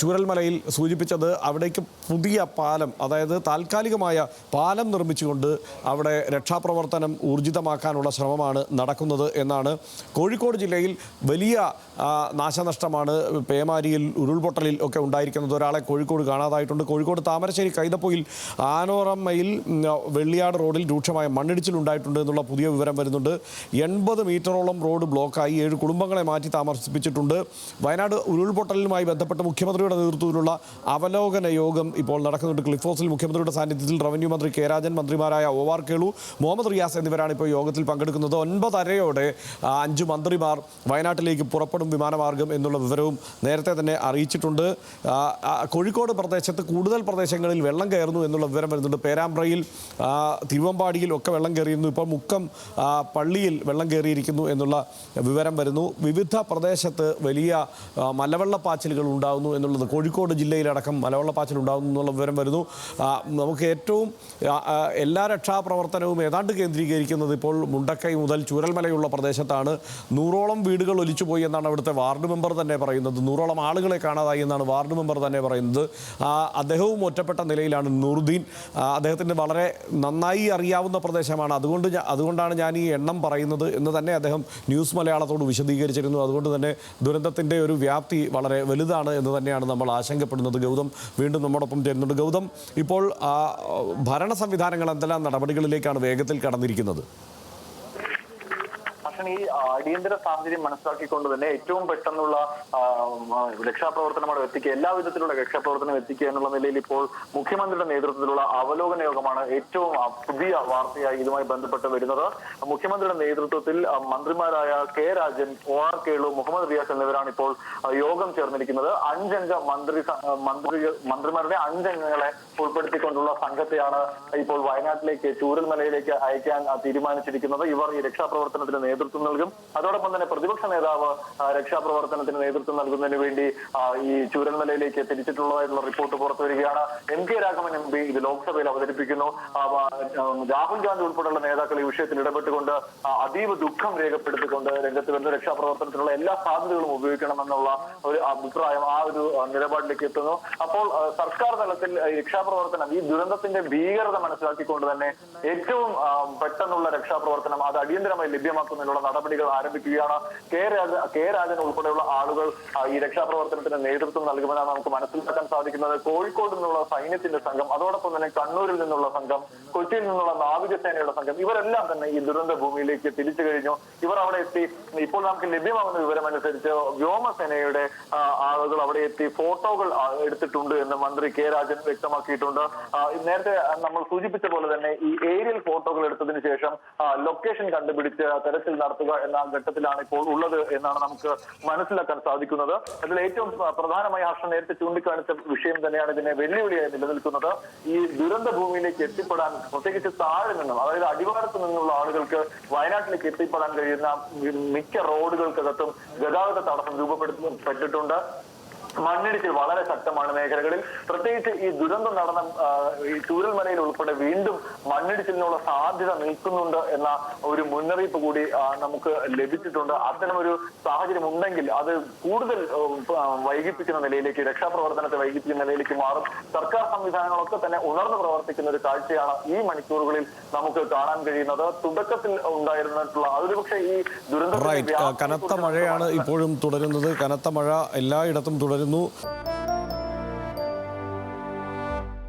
ചൂരൽമലയിൽ സൂചിപ്പിച്ചത് അവിടേക്ക് പുതിയ പാലം അതായത് താൽക്കാലികമായ പാലം നിർമ്മിച്ചുകൊണ്ട് അവിടെ രക്ഷാപ്രവർത്തനം ഊർജിതമാക്കാനുള്ള ശ്രമമാണ് നടക്കുന്നത് എന്നാണ്. കോഴിക്കോട് ജില്ലയിൽ വലിയ നാശനഷ്ടമാണ് പേമാരിയിൽ ഉരുൾപൊട്ടലിൽ ഒക്കെ ഉണ്ടായിരിക്കുന്നത്. ഒരാളെ കോഴിക്കോട് കാണാതായിട്ടുണ്ട്. കോഴിക്കോട് താമരശ്ശേരി കൈതപ്പൊയിൽ ആനോറമ്മയിൽ വെള്ളിയാട് റോഡിൽ രൂക്ഷമായ മണ്ണിടിച്ചിലുണ്ടായിട്ടുണ്ട് എന്നുള്ള പുതിയ വിവരം വരുന്നുണ്ട്. എൺപത് മീറ്ററോളം റോഡ് ബ്ലോക്കായി. ഏഴ് കുടുംബങ്ങളെ മാറ്റി താമസിപ്പിച്ചിട്ടുണ്ട്. വയനാട് ഉരുൾപൊട്ടലുമായി ബന്ധപ്പെട്ട് മുഖ്യമന്ത്രിയുടെ നേതൃത്വത്തിലുള്ള അവലോകന യോഗം ഇപ്പോൾ നടക്കുന്നുണ്ട്. ക്ലിഫ് മുഖ്യമന്ത്രിയുടെ സാന്നിധ്യത്തിൽ റവന്യൂ മന്ത്രി കെ രാജൻ മന്ത്രിമാരായ ഒ ആർ കേളു മുഹമ്മദ് റിയാസ് എന്നിവരാണ് ഇപ്പോൾ യോഗത്തിൽ പങ്കെടുക്കുന്നത്. ഒൻപതരയോടെ അഞ്ച് മന്ത്രിമാർ വയനാട്ടിലേക്ക് പുറപ്പെടും വിമാനമാർഗം എന്നുള്ള വിവരവും നേരത്തെ തന്നെ അറിയിച്ചിട്ടുണ്ട്. കോഴിക്കോട് പ്രദേശത്ത് കൂടുതൽ പ്രദേശങ്ങളിൽ വെള്ളം കയറുന്നു എന്നുള്ള വിവരം വരുന്നുണ്ട്. പേരാമ്പ്രയിൽ തിരുവമ്പാടിയിൽ ഒക്കെ വെള്ളം കയറിയിരുന്നു. ഇപ്പോൾ മുക്കം പള്ളിയിൽ വെള്ളം കയറിയിരിക്കുന്നു എന്നുള്ള വിവരം വരുന്നു. വിവിധ പ്രദേശത്ത് വലിയ മലവെള്ളപ്പാച്ചിലുകൾ ഉണ്ടാകുന്നു എന്നുള്ളത് കോഴിക്കോട് ജില്ലയിലടക്കം മലവെള്ളപ്പാച്ചിൽ ഉണ്ടാകുന്നു എന്നുള്ള വിവരം വരുന്നു. നമുക്ക് ഏറ്റവും എല്ലാ രക്ഷാപ്രവർത്തനവും ഏതാണ്ട് കേന്ദ്രീകരിക്കുന്നത് ഇപ്പോൾ മുണ്ടക്കൈ മുതൽ ചൂരൽമലയുള്ള പ്രദേശത്താണ്. നൂറോളം വീടുകൾ ഒലിച്ചുപോയി എന്നാണ് അവിടുത്തെ വാർഡ് മെമ്പർ തന്നെ പറയുന്നത്. നൂറോളം ആളുകളെ കാണാതായി എന്നാണ് വാർഡ് മെമ്പർ തന്നെ പറയുന്നത്. അദ്ദേഹവും ഒറ്റപ്പെട്ട നിലയിലാണ് നൂറുദ്ദീൻ. അദ്ദേഹത്തിന് വളരെ നന്നായി അറിയാവുന്ന പ്രദേശമാണ്. അതുകൊണ്ട് അതുകൊണ്ടാണ് ഞാൻ ഈ എണ്ണം പറയുന്നത് എന്ന് തന്നെ അദ്ദേഹം ന്യൂസ് മലയാളത്തോട് വിശദീകരിച്ചിരുന്നു. അതുകൊണ്ട് തന്നെ ദുരന്തത്തിന്റെ ഒരു വ്യാപ്തി വളരെ വലുതാണ് എന്ന് തന്നെയാണ് നമ്മൾ ആശങ്കപ്പെടുന്നത്. ഗൗതം വീണ്ടും നമ്മോടൊപ്പം ചേരുന്നുണ്ട്. ഗൗതം ഇപ്പോൾ ഭരണ സംവിധാനങ്ങൾ എന്തെല്ലാം നടപടികളിലേക്കാണ് വേഗത്തിൽ കടന്നിരിക്കുന്നത്? പക്ഷേ ഈ അടിയന്തര സാഹചര്യം മനസ്സിലാക്കിക്കൊണ്ട് തന്നെ ഏറ്റവും പെട്ടെന്നുള്ള രക്ഷാപ്രവർത്തനം അവിടെ എത്തിക്കുക എല്ലാ വിധത്തിലുള്ള രക്ഷാപ്രവർത്തനം എത്തിക്കുക എന്നുള്ള നിലയിൽ ഇപ്പോൾ മുഖ്യമന്ത്രിയുടെ നേതൃത്വത്തിലുള്ള അവലോകന യോഗമാണ് ഏറ്റവും പുതിയ വാർത്തയായി ഇതുമായി ബന്ധപ്പെട്ട് വരുന്നത്. മുഖ്യമന്ത്രിയുടെ നേതൃത്വത്തിൽ മന്ത്രിമാരായ K Rajan O R Kelu Muhammad Riyas എന്നിവരാണ് ഇപ്പോൾ യോഗം ചേർന്നിരിക്കുന്നത്. അഞ്ചംഗ മന്ത്രി മന്ത്രി മന്ത്രിമാരുടെ അഞ്ചംഗങ്ങളെ ഉൾപ്പെടുത്തിക്കൊണ്ടുള്ള സംഘത്തെയാണ് ഇപ്പോൾ വയനാട്ടിലേക്ക് ചൂരൽമലയിലേക്ക് അയക്കാൻ തീരുമാനിച്ചിരിക്കുന്നത്. ഇവർ ഈ രക്ഷാപ്രവർത്തനത്തിന് നേതൃത്വം നൽകും. അതോടൊപ്പം തന്നെ പ്രതിപക്ഷ നേതാവ് രക്ഷാപ്രവർത്തനത്തിന് നേതൃത്വം നൽകുന്നതിന് വേണ്ടി ഈ ചൂരൽമലയിലേക്ക് തിരിച്ചിട്ടുള്ളതായിട്ടുള്ള റിപ്പോർട്ട് പുറത്തു വരികയാണ്. M K Raghavan M P ഇത് ലോക്സഭയിൽ അവതരിപ്പിക്കുന്നു. രാഹുൽ ഗാന്ധി ഉൾപ്പെടെയുള്ള നേതാക്കൾ ഈ വിഷയത്തിൽ ഇടപെട്ടുകൊണ്ട് അതീവ ദുഃഖം രേഖപ്പെടുത്തിക്കൊണ്ട് രംഗത്ത് വരുന്ന രക്ഷാപ്രവർത്തനത്തിനുള്ള എല്ലാ സാധ്യതകളും ഉപയോഗിക്കണമെന്നുള്ള ഒരു അഭിപ്രായം ആ ഒരു നിലപാടിലേക്ക് എത്തുന്നു. അപ്പോൾ സർക്കാർ തലത്തിൽ രക്ഷാപ്രവർത്തനം ഈ ദുരന്തത്തിന്റെ ഭീകരത മനസ്സിലാക്കിക്കൊണ്ട് തന്നെ ഏറ്റവും പെട്ടെന്നുള്ള രക്ഷാപ്രവർത്തനം അത് അടിയന്തരമായി ലഭ്യമാക്കുന്നതിനുള്ള നടപടികൾ ആരംഭിക്കുകയാണ്. കെ രാജ കെ രാജൻ ഉൾപ്പെടെയുള്ള ആളുകൾ ഈ രക്ഷാപ്രവർത്തനത്തിന് നേതൃത്വം നൽകുമെന്നാണ് നമുക്ക് മനസ്സിലാക്കാൻ സാധിക്കുന്നത്. കോഴിക്കോട് നിന്നുള്ള സൈന്യത്തിന്റെ സംഘം അതോടൊപ്പം തന്നെ കണ്ണൂരിൽ നിന്നുള്ള സംഘം കൊച്ചിയിൽ നിന്നുള്ള നാവികസേനയുടെ സംഘം ഇവരെല്ലാം തന്നെ ഈ ദുരന്ത ഭൂമിയിലേക്ക് തിരിച്ചു കഴിഞ്ഞു. ഇവർ അവിടെ എത്തി. ഇപ്പോൾ നമുക്ക് ലഭ്യമാകുന്ന വിവരമനുസരിച്ച് വ്യോമസേനയുടെ ആളുകൾ അവിടെ എത്തി. ഫോട്ടോകൾ എടുത്തിട്ടുണ്ട് എന്ന് മന്ത്രി കെ രാജൻ വ്യക്തമാക്കിയിട്ടുണ്ട്. നേരത്തെ നമ്മൾ സൂചിപ്പിച്ച പോലെ തന്നെ ഈ ഏരിയൽ ഫോട്ടോകൾ എടുത്തതിന് ശേഷം ലൊക്കേഷൻ കണ്ടുപിടിച്ച് തെരച്ചിൽ നടത്തുക എന്ന ഘട്ടത്തിലാണ് ഇപ്പോൾ ഉള്ളത് എന്നാണ് നമുക്ക് മനസ്സിലാക്കാൻ സാധിക്കുന്നത്. അതിൽ ഏറ്റവും പ്രധാനമായി ഹർഷൻ നേരത്തെ ചൂണ്ടിക്കാണിച്ച വിഷയം തന്നെയാണ് ഇതിനെ വെല്ലുവിളിയായി നിലനിൽക്കുന്നത്. ഈ ദുരന്ത ഭൂമിയിലേക്ക് എത്തിപ്പെടാൻ പ്രത്യേകിച്ച് താഴെ നിന്നും അതായത് അടിവാരത്ത് നിന്നുള്ള ആളുകൾക്ക് വയനാട്ടിലേക്ക് എത്തിപ്പെടാൻ കഴിയുന്ന മിക്ക റോഡുകൾക്കകത്തും ഗതാഗത തടസ്സം രൂപപ്പെടുത്തപ്പെട്ടിട്ടുണ്ട് മണ്ണിടിച്ചിൽ വളരെ ശക്തമാണ് മേഖലകളിൽ. പ്രത്യേകിച്ച് ഈ ദുരന്തം നടന്ന ഈ ചൂരൽമലയിൽ ഉൾപ്പെടെ വീണ്ടും മണ്ണിടിച്ചിലിനുള്ള സാധ്യത നിൽക്കുന്നുണ്ട് എന്ന ഒരു മുന്നറിയിപ്പ് കൂടി നമുക്ക് ലഭിച്ചിട്ടുണ്ട്. അത്തരമൊരു സാഹചര്യം ഉണ്ടെങ്കിൽ അത് കൂടുതൽ വൈകിപ്പിക്കുന്ന നിലയിലേക്ക് രക്ഷാപ്രവർത്തനത്തെ വൈകിപ്പിക്കുന്ന നിലയിലേക്ക് മാറും. സർക്കാർ സംവിധാനങ്ങളൊക്കെ തന്നെ ഉണർന്നു പ്രവർത്തിക്കുന്ന ഒരു കാഴ്ചയാണ് ഈ മണിക്കൂറുകളിൽ നമുക്ക് കാണാൻ കഴിയുന്നത്. തുടക്കത്തിൽ ഉണ്ടായിരുന്നിട്ടുള്ള അതൊരുപക്ഷെ ഈ ദുരന്തം കനത്ത മഴയാണ് ഇപ്പോഴും തുടരുന്നത്. കനത്ത മഴ എല്ലായിടത്തും തുടരുന്നു. no